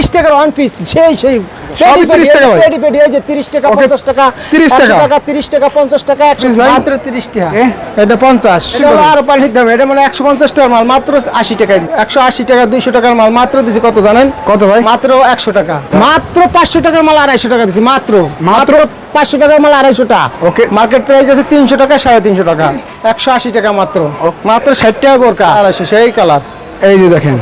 তিরিশ টাকার one piece সেই সেই সবই 30 পেডি পেডি এই যে তিরিশ টাকা পঞ্চাশ টাকা 30 একশো টাকা। তিরিশ টাকা পঞ্চাশ টাকা। মাত্র তিরিশ টাকা। এটা পঞ্চাশ। আরও দাম এটা মানে একশো পঞ্চাশ টাকার মাল মাত্র আশি টাকায় একশো আশি টাকা দুইশো টাকার মাল মাত্র দিছি কত জানেন? কত ভাই? মাত্র একশো টাকা। মাত্র পাঁচশো টাকার মাল আড়াইশো টাকা দিছি মাত্র। মাত্র? পাঁচশো টাকার মাল আড়াইশো টাকা Okay. মার্কেট প্রাইস আছে তিনশো টাকা সাড়ে তিনশো টাকা। একশো আশি টাকা মাত্র। মাত্র ষাট টাকা বোরকা। আড়াইশো সেই কালার। এই যে দেখেন।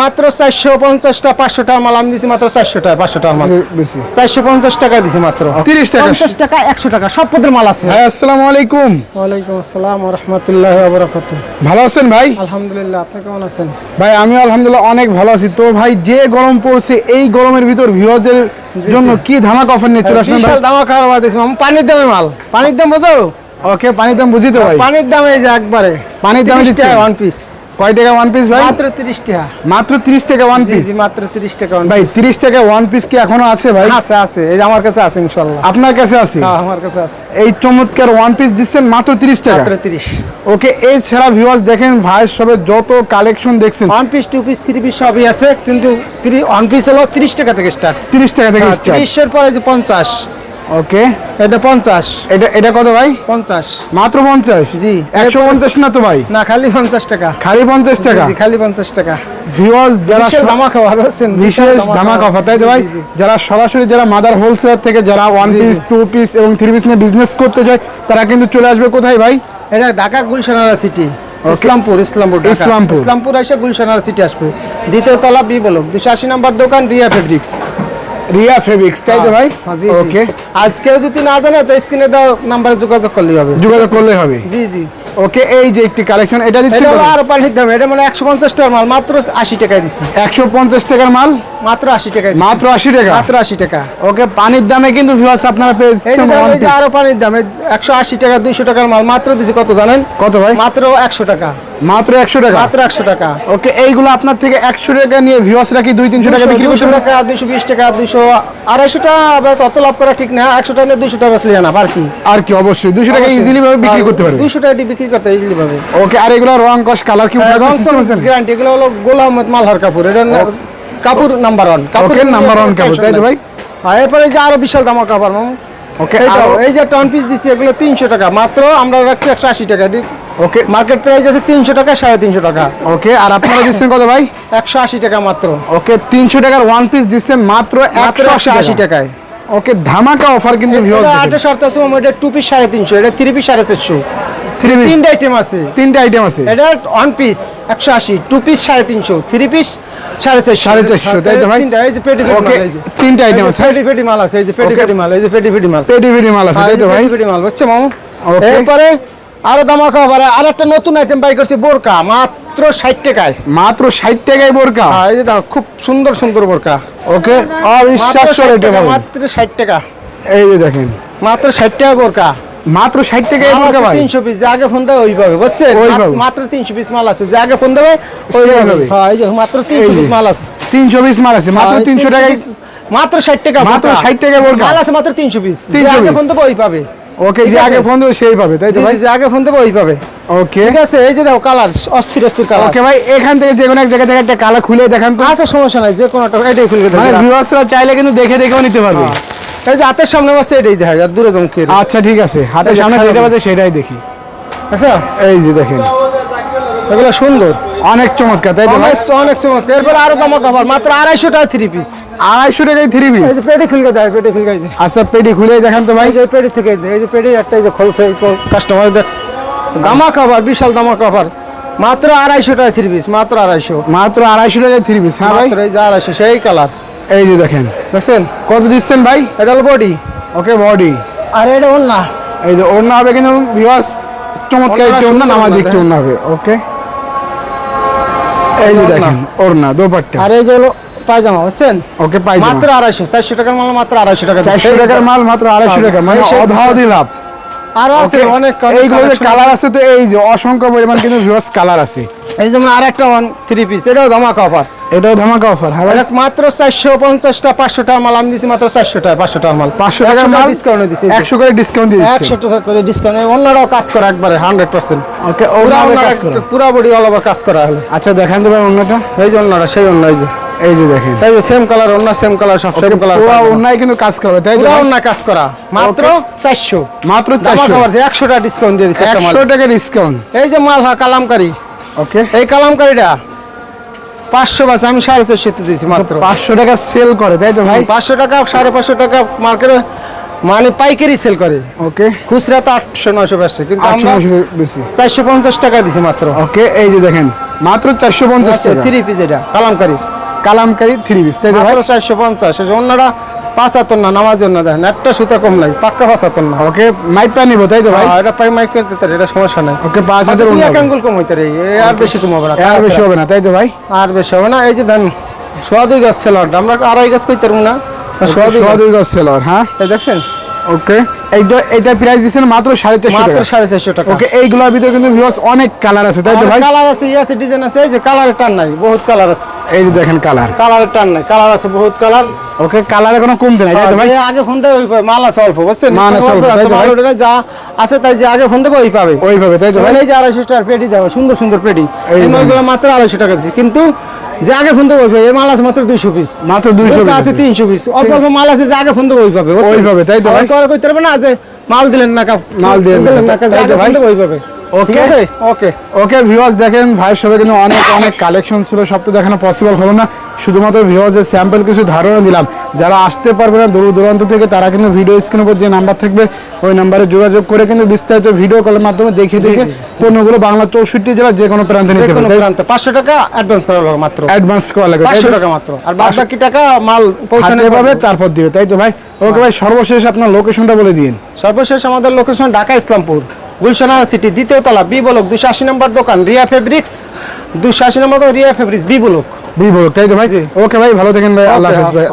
মাত্র চারশো পঞ্চাশটা পাঁচশো টাকা মাল আমি দিছি মাত্র চারশো টাকা পাঁচশো টাকা মাল বেশি চারশো পঞ্চাশ টাকা দিছি মাত্র। 30 টাকা। পঞ্চাশ টাকা একশো টাকা সব পদের মাল আছে। ভাই আসসালামু আলাইকুম। ওয়ালাইকুম আসসালাম রহমতুল্লাহ বরকত ভালো আছেন ভাই? আলহামদুলিল্লাহ আপনি কেমন আছেন? ভাই আমি আলহামদুলিল্লাহ অনেক ভালো আছি। তো ভাই যে গরম পড়ছে এই গরমের ভিতর ভিউয়ারদের জন্য কি ধামাক অফার নিয়ে চলে আসলেন বিশাল খাওয়া মাল দিছি পানির দামে মাল। পানির দাম বোঝো? ওকে পানির দাম বুঝি তো ভাই। পানির দাম এই যে একবারে। পানির দাম? ওয়ান পিস কয় টাকা ওয়ান পিস ভাই? মাত্র তিরিশ টাকা। মাত্র 30 টাকা ওয়ান পিস জি, মাত্র তিরিশ টাকা one ভাই piece। 30 টাকা ওয়ান পিস কি এখনও আছে ভাই? আছে আছে। এই যে আমার কাছে আছে ইনশাল্লাহ আপনার কাছে আছে? হ্যাঁ আমার কাছে আছে। এই চমৎকার ওয়ান পিস দিচ্ছেন মাত্র 30 টাকা। মাত্র তিরিশ। ওকে এই ছাড়া ভিউয়ার্স দেখেন ভাই সবে যত কালেকশন দেখছেন। One piece two piece three piece সবই আছে কিন্তু ওয়ান পিস হলো তিরিশ টাকা থেকে স্টার্ট 30 টাকা থেকে স্টার্ট তিরিশের পরে যে পঞ্চাশ। ওকে। এটা পঞ্চাশ। এটা এটা কত ভাই? পঞ্চাশ। মাত্র 50 জি। 150 না তো ভাই? না খালি পঞ্চাশ টাকা। খালি 50 টাকা? জি, খালি পঞ্চাশ টাকা। ভিউয়ার্স যারা খাওয়া বুঝছেন বিশেষ ধামাক অফার তাই তো ভাই। যারা সরাসরি যারা মাদার হোলসেলার থেকে যারা ওয়ান পিস। টু পিস এবং থ্রি পিস নিয়ে বিজনেস করতে চায় তারা কিন্তু চলে আসবে কোথায় ভাই? এটা ঢাকা গুলশানারা সিটি ইসলামপুর ইসলামপুর ইসলামপুর। ইসলামপুর এসে গুলশানারা সিটি আসবে। দ্বিতীয় তলা বি বলক দুশো আশি নম্বর দোকান রিয়া ফেব্রিক্স রিয়া ফেব্রিক্স তাই তো ভাই? ওকে ওকে আজকেও যদি না জানে তো স্ক্রিনে দাও নাম্বারে যোগাযোগ করলেই হবে। যোগাযোগ করলে হবে। জি জি। ওকে এই যে একটি কালেকশন এটা দিচ্ছে এটা আরও দাম এটা মানে একশো পঞ্চাশ টাকার মাল মাত্র আশি টাকায় দিছি। একশো পঞ্চাশ টাকার মাল? মাত্র আশি টাকায় দিছি। মাত্র আশি টাকা? মাত্র আশি টাকা। ওকে পানির দামে কিন্তু ভিউয়ার্স আপনারা পেয়েছেন এই যে আরও পানির দামে একশো আশি টাকা দুইশো টাকার মাল মাত্র দিছি কত জানেন? কত ভাই? মাত্র একশো টাকা। মাত্র একশো টাকা? মাত্র একশো টাকা। ওকে এইগুলো আপনার থেকে একশো টাকা নিয়ে ভিউয়ার্সরা কি টাকা বিক্রি করতে টাকা দুশো বিশ টাকা দুশো আড়াইশো টাকা অত লাভ করা ঠিক না। একশো টাকা দুশো টাকা জানা আর কি। আর কি অবশ্যই। টাকা ইজিলি ভাবে বিক্রি করতে পারবে। টাকা বিক্রি করতে ইজিলি ভাবে। ওকে আর এগুলো রং কস কালার কি গ্যারান্টি এগুলো হলো গোলাম মালহার কাপড়। এটা কাপড় number one okay number one কাপড় তাই তো ভাই? আর এরপরে এই যে আরও বিশাল দামা কাপড় মামু। ওকে এই যে টন পিস দিছি এগুলো তিনশো টাকা। মাত্র আমরা রাখছি একশো আশি টাকা। ওকে মার্কেট প্রাইস আছে তিনশো টাকা সাড়ে তিনশো টাকা। ওকে আর আপনারা দিচ্ছেন কত ভাই? একশো আশি টাকা মাত্র। ওকে তিনশো টাকার ওয়ান পিস দিচ্ছেন মাত্র একশো আশি টাকায়। ওকে ধামাকা অফার কিন্তু আছে এটা টু পিস সাড়ে তিনশো এটা থ্রি পিস সাড়ে চারশো। তিনটা আইটেম আছে। তিনটে আইটেম আছে। এটা ওয়ান পিস একশো আশি টু পিস সাড়ে তিনশো থ্রি পিস সাড়ে চারশো। সাড়ে চারশো, তাই তো ভাই? তিনটা, এই যে পেটি পেটি। তিনটে আইটেম এই যে। আছে। পেটি পেটি মাল আছে এই যে পেটি পেটি মাল এই যে পেটি পেটি মাল। আছে হ্যাঁ, তাই তো ভাই? পেটি পেটি মাল বুঝছ মামু? এরপরে আরও দামা খাবার আর একটা নতুন আইটেম বাই করছি বোরকা মাত্র ষাট টাকায়। মাত্র ষাট টাকায় বোরকা? হ্যাঁ, এই যে দেখো খুব সুন্দর সুন্দর বোরকা। ওকে মাত্র অবিশ্বাস্য রেটে মাত্র ষাট টাকা। এই যে দেখেন। মাত্র ষাট টাকা বোরকা। মাত্র ষাট টাকায় বোরকা ভাই। তিনশো পিস যে আগে ফোন দেবে ওইভাবে বুঝছেন? মাত্র- তিনশো পিস মাল আছে যে আগে ফোন দেবে। ওইভাবে। হ্যাঁ এই যে মাত্র তিনশো পিস মাল আছে। তিনশো পিস মাল আছে মাত্র হ্যাঁ, তিনশো টাকায় মাত্র ষাট টাকা মাত্র ষাট 60 টাকা বোরকা। মাল আছে মাত্র তিনশো পিস 300 আগে ফোন দেবো ওই পাবে ওকে যে আগে ফোন দেবো সেই পাবে তাই তো ভাই? যে আগে ফোন দেবো ওই পাবে। ওকে। ঠিক আছে এই যে দেখো কালার অস্থির অস্থির কালার ওকে ভাই এখান থেকে যে কোনো এক জায়গা থেকে একটা কালার খুলে দেখান তো। আচ্ছা সমস্যা নাই যে কোনোটা এটাই খুলে দেখান। মানে ভিউয়ার্সরা চাইলে কিন্তু দেখে দেখেও নিতে পারবে। এই যে হাতের সামনে বসে এটাই দেখা যায় দূরে জমকে আচ্ছা ঠিক আছে হাতের সামনে যেটা। আছে সেটাই দেখি। আচ্ছা। এই যে দেখেন। এগুলো সুন্দর। অনেক চমৎকার তাই তো অনেক অনেক চমৎকার। এরপর আরও দামা কাপড় মাত্র আড়াইশো টাকা থ্রি পিস আড়াইশো টাকায় থ্রি পিস এই যে পেটি খুলকে দেয় পেটি এই যে। আচ্ছা পেটি খুলে দেখেন তো ভাই। এই পেটি থেকে এই যে পেটি একটা যে খোলছে কাস্টমার দেখ দামা কাপড় বিশাল দামা কাপড় মাত্র আড়াইশো টাকা থ্রি পিস মাত্র আড়াইশো। মাত্র আড়াইশো টাকায় থ্রি পিস হ্যাঁ ভাই? মাত্র এই যে আড়াইশো সেই কালার এই যে দেখেন। দেখছেন? কত দিচ্ছেন ভাই? এটা হলো বডি ওকে বডি আর এটা হল না এই যে ওড়না হবে কিন্তু ভিউয়ার্স চমৎকার ওড়না একটি ওড়না নামাজ ওড়না, একটি দেখেন। ওড়না হবে ওকে? এই যে দেখেন ওড়না দোপাট্টা। আর এই যে হলো পায়জামা বুঝছেন? ওকে মাত্র টাকার মাল মাত্র আড়াইশো টাকা চারশো টাকার মাল মাত্র আড়াইশো টাকা মানে লাভ। আরও আছে অনেক এইগুলো যে কালার আছে। তো এই যে অসংখ্য পরিমাণ কিন্তু ভিউয়ার্স কালার আছে। এই যেমন আর একটা ওয়ান থ্রি পিস এটাও ধামাকা অফার এটাও ধামাকা অফার হ্যাঁ মাত্র চারশো পঞ্চাশটা পাঁচশো টাকা মাল আমি দিচ্ছি মাত্র চারশো টাকা পাঁচশো টাকা মাল পাঁচশো মাল ডিসকাউন্ট দিচ্ছি একশো করে ডিসকাউন্ট দিয়ে একশো টাকা করে ডিসকাউন্ট অন্যরাও কাজ করে একবারে হান্ড্রেড পার্সেন্ট ওকে করো। পুরা বডি অল ওভার কাজ করা হলে। আচ্ছা দেখান তো ভাই অন্যটা। এই যে অন্যরা সেই অন্য এই যে। এই যে দেখেন। এই যে সেম কালার অন্য সেম কালার সব সেম কালার পুরো অন্যায় কিন্তু কাজ করবে তাই পুরো ভাই? অন্য কাজ করা মাত্র চারশো। মাত্র জামা চারশো। কাপড় যে একশো টাকা ডিসকাউন্ট দিয়ে দিচ্ছে একটা মাল। একশো টাকা ডিসকাউন্ট এই যে মাল হ্যাঁ কালামকারি। ওকে এই কালামকারিটা পাঁচশো বাস আমি সাড়ে চারশো দিয়েছি মাত্র। পাঁচশো টাকা সেল করে তাই তো ভাই পাঁচশো টাকা সাড়ে পাঁচশো টাকা মার্কেটে মানে পাইকারি সেল করে। ওকে খুচরা তো আটশো নয়শো বেশি কিন্তু নশো বেশি চারশো পঞ্চাশ টাকা দিছি মাত্র। ওকে এই যে দেখেন মাত্র চারশো পঞ্চাশ থ্রি পিস এটা কালামকারি। কালামকারি থ্রি পিস তাই তো ভাই? চারশো পঞ্চাশ অন্যরা পাঁচ হাতর না নামার জন্য দেখেন একটা সুতা কম নাই পাক্কা পাঁচ হাতর না। ওকে মাইপটা নিবো তাই তো ভাই? হ্যাঁ, এটা পাই মাইক এটা সমস্যা নাই। ওকে পাঁচ দুই এক আঙ্গুল কম হইতে রে আর বেশি কম হবে না আর বেশি হবে না তাই তো ভাই? আর বেশি হবে না এই যে সোয়া দুই গাছ সেলার আমরা আড়াই গাছ কইতে পারব না। সোয়া দুই সোয়া দুই গজ সেলর হ্যাঁ? এই দেখছেন? ওকে এইটা এইটা প্রাইস দিচ্ছেন মাত্র সাড়ে চারশো মাত্র টাকা। সাড়ে চারশো টাকা। ওকে এইগুলোর ভিতরে কিন্তু ভিউয়ার্স অনেক কালার আছে তাই তো ভাই? কালার আছে ইয়ে আছে ডিজাইন আছে এই যে কালারের টান নাই বহুত কালার আছে। এই যে দেখেন কালার কালারের টান নাই কালার আছে বহুত কালার ওকে কালারে কোনো কমতে নাই ভাই। আগে ফোন দেবে ওই পাবে মাল আছে অল্প বুঝছেন? মাল আছে অল্প, তাই তো ভাই? মাল ওটা যা আছে তাই যে আগে ফোন দেবে ওই পাবে। ওইভাবে তাই তো ভাই। এই যে আড়াইশো টাকার পেটি দেবে সুন্দর সুন্দর পেটি। এই মালগুলো মাত্র আড়াইশো টাকা দিচ্ছি। কিন্তু যে আগে ফোন দেবে ওই পাবে মাল আছে মাত্র দুইশো পিস। মাত্র দুইশো আছে তিনশো পিস। অল্প অল্প মাল আছে যে আগে ফোন দেবে ওই পাবে বুঝছেন? ওইভাবে, তাই তো ভাই? আর তো আর কইতে পারবে না যে মাল দিলেন না মাল দিলেন না? ওই পাবে। Okay. ঠিক আছে? ওকে ওকে ভিউয়ার্স দেখেন ভাইয়ের সবাই কিন্তু অনেক অনেক কালেকশন ছিল সব তো দেখানো পসিবল হলো না। শুধুমাত্র ভিউয়ার্সের স্যাম্পল কিছু ধারণা দিলাম। যারা আসতে পারবে না দূর দূরান্ত থেকে তারা কিন্তু ভিডিও স্ক্রিনের উপর যে নাম্বার থাকবে ওই নাম্বারে যোগাযোগ করে কিন্তু বিস্তারিত ভিডিও কলের মাধ্যমে দেখে দেখে পণ্যগুলো বাংলা চৌষট্টি জেলার যে কোনো প্রান্তে নিতে পারবে। পাঁচশো টাকা অ্যাডভান্স করা লাগবে মাত্র। অ্যাডভান্স করা লাগে পাঁচশো টাকা মাত্র। আর বাকি টাকা মাল পৌঁছানো পাবে তারপর দিবে তাই তো ভাই? ওকে ভাই সর্বশেষ আপনার লোকেশনটা বলে দিন। সর্বশেষ আমাদের লোকেশন ঢাকা ইসলামপুর। গুলশানা সিটি দ্বিতীয় তলা বি ব্লক দুশো আশি নম্বর দোকান রিয়া ফেব্রিক্স। দুশো আশি নম্বর Riya fabrics B block. B block. তাই তো ভাই ওকে ভাই ভালো থাকেন ভাই। আল্লাহ হাফেজ ভাই।